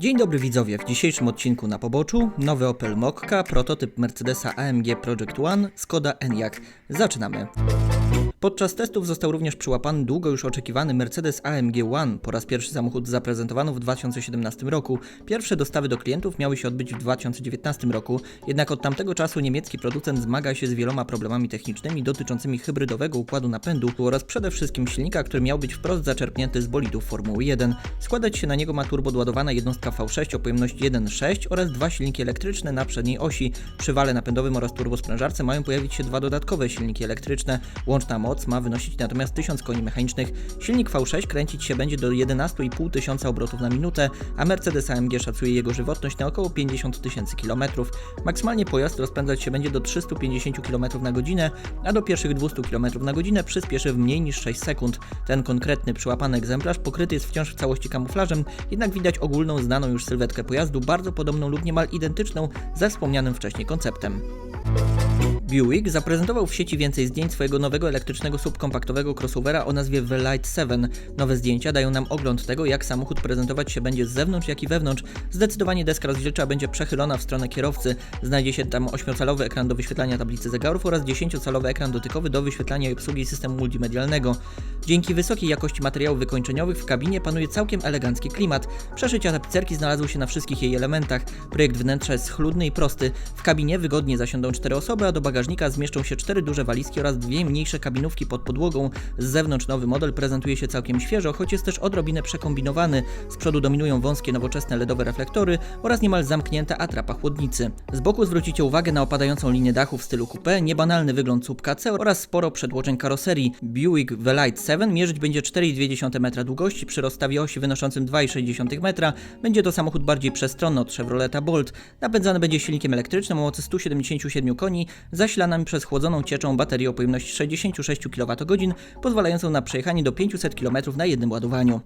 Dzień dobry widzowie, w dzisiejszym odcinku na poboczu nowy Opel Mokka, prototyp Mercedesa AMG Project One, Skoda Enyaq. Zaczynamy. Podczas testów został również przyłapany długo już oczekiwany Mercedes AMG One. Po raz pierwszy samochód zaprezentowano w 2017 roku. Pierwsze dostawy do klientów miały się odbyć w 2019 roku, jednak od tamtego czasu niemiecki producent zmaga się z wieloma problemami technicznymi dotyczącymi hybrydowego układu napędu oraz przede wszystkim silnika, który miał być wprost zaczerpnięty z bolidów Formuły 1. Składać się na niego ma turbodładowana jednostka V6 o pojemności 1.6 oraz dwa silniki elektryczne na przedniej osi. Przy wale napędowym oraz turbosprężarce mają pojawić się dwa dodatkowe silniki elektryczne. Łączna moc ma wynosić natomiast 1000 koni mechanicznych. Silnik V6 kręcić się będzie do 11,5 tysiąca obrotów na minutę, a Mercedes AMG szacuje jego żywotność na około 50 tysięcy kilometrów. Maksymalnie pojazd rozpędzać się będzie do 350 km na godzinę, a do pierwszych 200 km na godzinę przyspieszy w mniej niż 6 sekund. Ten konkretny przyłapany egzemplarz pokryty jest wciąż w całości kamuflażem, jednak widać ogólną znaną już sylwetkę pojazdu, bardzo podobną lub niemal identyczną ze wspomnianym wcześniej konceptem. Buick zaprezentował w sieci więcej zdjęć swojego nowego elektrycznego subkompaktowego crossovera o nazwie The Light 7. Nowe zdjęcia dają nam ogląd tego, jak samochód prezentować się będzie z zewnątrz, jak i wewnątrz. Zdecydowanie deska rozdzielcza będzie przechylona w stronę kierowcy. Znajdzie się tam 8-calowy ekran do wyświetlania tablicy zegarów oraz 10-calowy ekran dotykowy do wyświetlania i obsługi systemu multimedialnego. Dzięki wysokiej jakości materiałów wykończeniowych w kabinie panuje całkiem elegancki klimat. Przeszycia tapicerki znalazły się na wszystkich jej elementach. Projekt wnętrza jest schludny i prosty. W kabinie wygodnie zasiądą cztery osoby, a do zmieszczą się cztery duże walizki oraz dwie mniejsze kabinówki pod podłogą. Z zewnątrz nowy model prezentuje się całkiem świeżo, choć jest też odrobinę przekombinowany. Z przodu dominują wąskie, nowoczesne LEDowe reflektory oraz niemal zamknięta atrapa chłodnicy. Z boku zwrócicie uwagę na opadającą linię dachu w stylu coupé, niebanalny wygląd słupka C oraz sporo przedłoczeń karoserii. Buick Light 7 mierzyć będzie 4,2 metra długości przy rozstawie osi wynoszącym 2,6 metra. Będzie to samochód bardziej przestronny od Chevroleta Bolt. Napędzany będzie silnikiem elektrycznym o mocy 177 koni, zasilanym przez chłodzoną cieczą baterię o pojemności 66 kWh, pozwalającą na przejechanie do 500 km na jednym ładowaniu.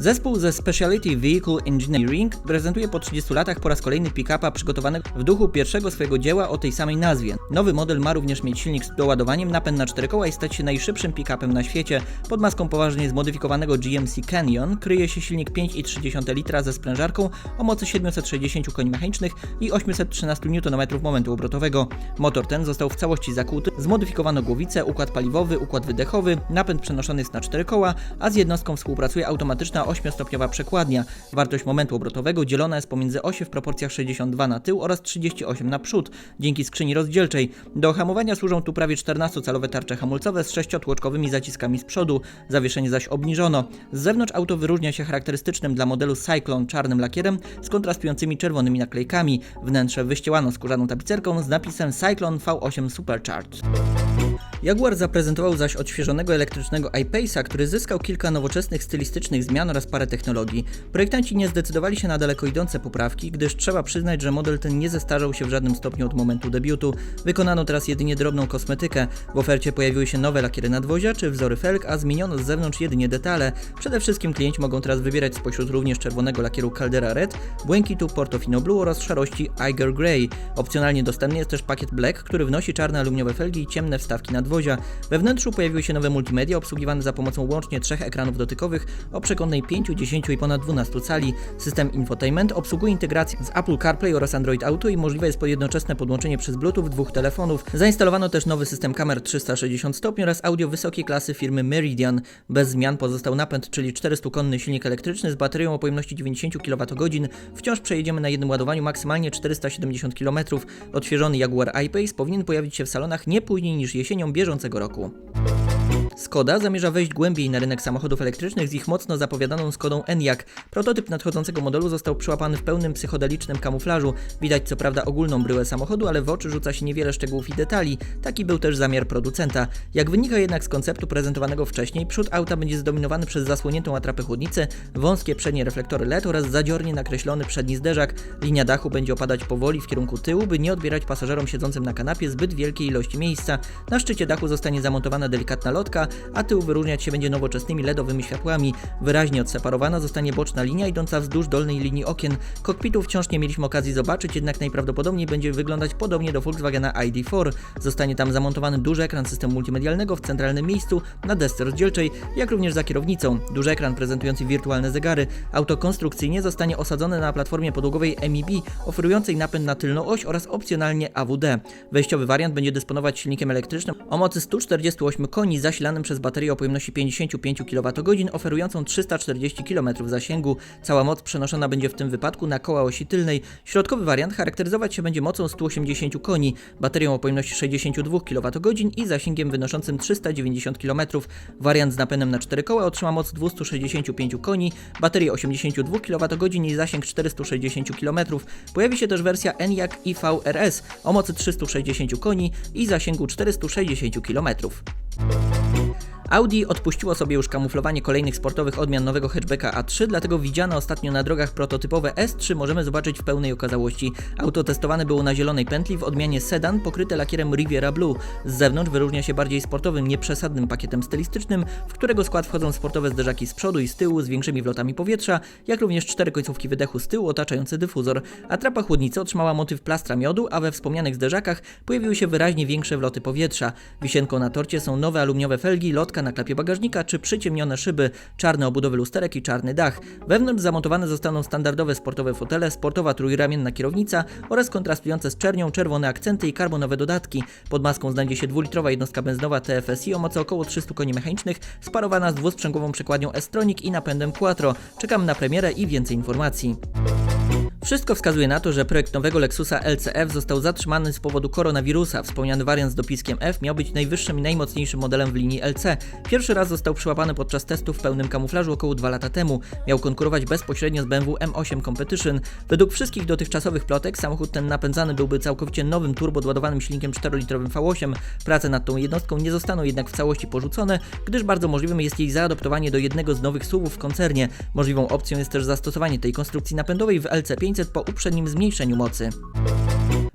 Zespół ze Specialty Vehicle Engineering prezentuje po 30 latach po raz kolejny pick-upa przygotowanego w duchu pierwszego swojego dzieła o tej samej nazwie. Nowy model ma również mieć silnik z doładowaniem, napęd na 4 koła i stać się najszybszym pick-upem na świecie. Pod maską poważnie zmodyfikowanego GMC Canyon kryje się silnik 5,3 litra ze sprężarką o mocy 760 koni mechanicznych i 813 Nm momentu obrotowego. Motor ten został w całości zakuty, zmodyfikowano głowicę, układ paliwowy, układ wydechowy, napęd przenoszony jest na 4 koła, a z jednostką współpracuje automatyczna 8-stopniowa przekładnia. Wartość momentu obrotowego dzielona jest pomiędzy osie w proporcjach 62 na tył oraz 38 na przód, dzięki skrzyni rozdzielczej. Do hamowania służą tu prawie 14-calowe tarcze hamulcowe z sześciotłoczkowymi zaciskami z przodu, zawieszenie zaś obniżono. Z zewnątrz auto wyróżnia się charakterystycznym dla modelu Cyclone czarnym lakierem z kontrastującymi czerwonymi naklejkami. Wnętrze wyściełano skórzaną tapicerką z napisem Cyclone V8 Supercharged. Jaguar zaprezentował zaś odświeżonego elektrycznego I-Pace'a, który zyskał kilka nowoczesnych stylistycznych zmian oraz parę technologii. Projektanci nie zdecydowali się na daleko idące poprawki, gdyż trzeba przyznać, że model ten nie zestarzał się w żadnym stopniu od momentu debiutu. Wykonano teraz jedynie drobną kosmetykę. W ofercie pojawiły się nowe lakiery nadwozia czy wzory felg, a zmieniono z zewnątrz jedynie detale. Przede wszystkim klienci mogą teraz wybierać spośród również czerwonego lakieru Caldera Red, błękitu Portofino Blue oraz szarości Iger Grey. Opcjonalnie dostępny jest też pakiet Black, który wnosi czarne aluminiowe felgi i ciemne wstawki nadwozia. We wnętrzu pojawiły się nowe multimedia obsługiwane za pomocą łącznie trzech ekranów dotykowych o przekątnej 5, 10 i ponad 12 cali. System infotainment obsługuje integrację z Apple CarPlay oraz Android Auto i możliwe jest jednoczesne podłączenie przez Bluetooth dwóch telefonów. Zainstalowano też nowy system kamer 360 stopni oraz audio wysokiej klasy firmy Meridian. Bez zmian pozostał napęd, czyli 400-konny silnik elektryczny z baterią o pojemności 90 kWh. Wciąż przejedziemy na jednym ładowaniu maksymalnie 470 km. Odświeżony Jaguar I-Pace powinien pojawić się w salonach nie później niż jesienią bieżącego roku. Skoda zamierza wejść głębiej na rynek samochodów elektrycznych z ich mocno zapowiadaną Skodą Enyaq. Prototyp nadchodzącego modelu został przyłapany w pełnym psychodelicznym kamuflażu. Widać co prawda ogólną bryłę samochodu, ale w oczy rzuca się niewiele szczegółów i detali. Taki był też zamiar producenta. Jak wynika jednak z konceptu prezentowanego wcześniej, przód auta będzie zdominowany przez zasłoniętą atrapę chłodnicy, wąskie przednie reflektory LED oraz zadziornie nakreślony przedni zderzak. Linia dachu będzie opadać powoli w kierunku tyłu, by nie odbierać pasażerom siedzącym na kanapie zbyt wielkiej ilości miejsca. Na szczycie dachu zostanie zamontowana delikatna lotka, a tył wyróżniać się będzie nowoczesnymi LEDowymi światłami. Wyraźnie odseparowana zostanie boczna linia idąca wzdłuż dolnej linii okien. Kokpitu wciąż nie mieliśmy okazji zobaczyć, jednak najprawdopodobniej będzie wyglądać podobnie do Volkswagena ID4. Zostanie tam zamontowany duży ekran systemu multimedialnego w centralnym miejscu na desce rozdzielczej, jak również za kierownicą. Duży ekran prezentujący wirtualne zegary. Auto konstrukcyjnie zostanie osadzone na platformie podłogowej MIB, oferującej napęd na tylną oś oraz opcjonalnie AWD. Wejściowy wariant będzie dysponować silnikiem elektrycznym o mocy 148 koni przez baterię o pojemności 55 kWh, oferującą 340 km zasięgu. Cała moc przenoszona będzie w tym wypadku na koła osi tylnej. Środkowy wariant charakteryzować się będzie mocą 180 koni, baterią o pojemności 62 kWh i zasięgiem wynoszącym 390 km. Wariant z napędem na 4 koła otrzyma moc 265 koni, baterię 82 kWh i zasięg 460 km. Pojawi się też wersja Enyaq IVRS o mocy 360 koni i zasięgu 460 km. Audi odpuściło sobie już kamuflowanie kolejnych sportowych odmian nowego hatchbacka A3, dlatego widziane ostatnio na drogach prototypowe S3 możemy zobaczyć w pełnej okazałości. Auto testowane było na zielonej pętli w odmianie sedan pokryte lakierem Riviera Blue. Z zewnątrz wyróżnia się bardziej sportowym, nieprzesadnym pakietem stylistycznym, w którego skład wchodzą sportowe zderzaki z przodu i z tyłu z większymi wlotami powietrza, jak również cztery końcówki wydechu z tyłu otaczające dyfuzor. Atrapa chłodnicy otrzymała motyw plastra miodu, a we wspomnianych zderzakach pojawiły się wyraźnie większe wloty powietrza. Wisienką na torcie są nowe aluminiowe felgi, lotka na klapie bagażnika czy przyciemnione szyby, czarne obudowy lusterek i czarny dach. Wewnątrz zamontowane zostaną standardowe sportowe fotele, sportowa trójramienna kierownica oraz kontrastujące z czernią czerwone akcenty i karbonowe dodatki. Pod maską znajdzie się dwulitrowa jednostka benzynowa TFSI o mocy około 300 koni mechanicznych, sparowana z dwusprzęgłową przekładnią S-Tronic i napędem Quattro. Czekam na premierę i więcej informacji. Wszystko wskazuje na to, że projekt nowego Lexusa LCF został zatrzymany z powodu koronawirusa. Wspomniany wariant z dopiskiem F miał być najwyższym i najmocniejszym modelem w linii LC. Pierwszy raz został przyłapany podczas testu w pełnym kamuflażu około 2 lata temu. Miał konkurować bezpośrednio z BMW M8 Competition. Według wszystkich dotychczasowych plotek samochód ten napędzany byłby całkowicie nowym turbo doładowanym silnikiem 4-litrowym V8. Prace nad tą jednostką nie zostaną jednak w całości porzucone, gdyż bardzo możliwym jest jej zaadoptowanie do jednego z nowych SUVów w koncernie. Możliwą opcją jest też zastosowanie tej konstrukcji napędowej w LC500 po uprzednim zmniejszeniu mocy.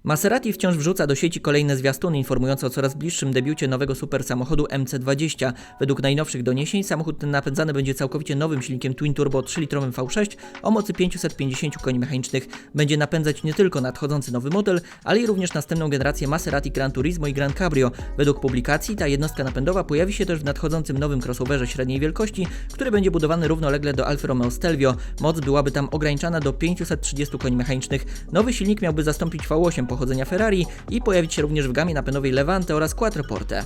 Maserati wciąż wrzuca do sieci kolejne zwiastuny informujące o coraz bliższym debiucie nowego super samochodu MC20. Według najnowszych doniesień samochód ten napędzany będzie całkowicie nowym silnikiem Twin Turbo 3-litrowym V6 o mocy 550 koni mechanicznych. Będzie napędzać nie tylko nadchodzący nowy model, ale i również następną generację Maserati Gran Turismo i Gran Cabrio. Według publikacji ta jednostka napędowa pojawi się też w nadchodzącym nowym crossoverze średniej wielkości, który będzie budowany równolegle do Alfa Romeo Stelvio. Moc byłaby tam ograniczana do 530 koni mechanicznych. Nowy silnik miałby zastąpić V8 pochodzenia Ferrari i pojawić się również w gamie napędowej Levante oraz Quattroporte.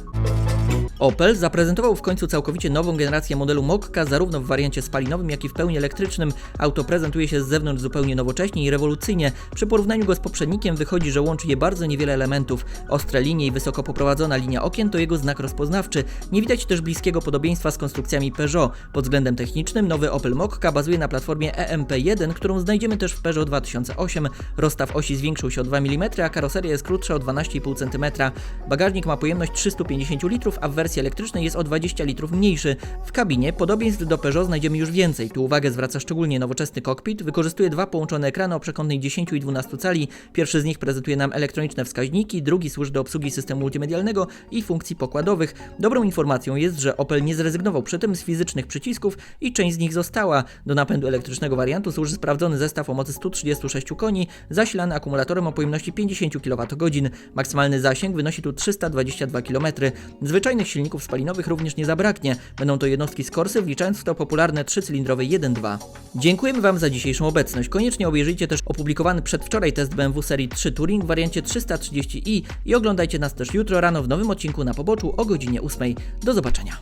Opel zaprezentował w końcu całkowicie nową generację modelu Mokka, zarówno w wariancie spalinowym, jak i w pełni elektrycznym. Auto prezentuje się z zewnątrz zupełnie nowocześnie i rewolucyjnie. Przy porównaniu go z poprzednikiem wychodzi, że łączy je bardzo niewiele elementów. Ostre linie i wysoko poprowadzona linia okien to jego znak rozpoznawczy. Nie widać też bliskiego podobieństwa z konstrukcjami Peugeot. Pod względem technicznym nowy Opel Mokka bazuje na platformie EMP1, którą znajdziemy też w Peugeot 2008. Rozstaw osi zwiększył się o 2 mm, a karoseria jest krótsza o 12,5 cm. Bagażnik ma pojemność 350 litrów, a w wersji elektrycznej jest o 20 litrów mniejszy. W kabinie podobieństw do Peugeot znajdziemy już więcej. Tu uwagę zwraca szczególnie nowoczesny kokpit. Wykorzystuje dwa połączone ekrany o przekątnej 10 i 12 cali. Pierwszy z nich prezentuje nam elektroniczne wskaźniki, drugi służy do obsługi systemu multimedialnego i funkcji pokładowych. Dobrą informacją jest, że Opel nie zrezygnował przy tym z fizycznych przycisków i część z nich została. Do napędu elektrycznego wariantu służy sprawdzony zestaw o mocy 136 koni, zasilany akumulatorem o pojemności 50 kWh. Maksymalny zasięg wynosi tu 322 km. Zwyczajnych silników spalinowych również nie zabraknie. Będą to jednostki z Corsy, wliczając w to popularne trzycylindrowe 1.2. Dziękujemy Wam za dzisiejszą obecność. Koniecznie obejrzyjcie też opublikowany przedwczoraj test BMW serii 3 Touring w wariancie 330i i oglądajcie nas też jutro rano w nowym odcinku na poboczu o godzinie 8. Do zobaczenia.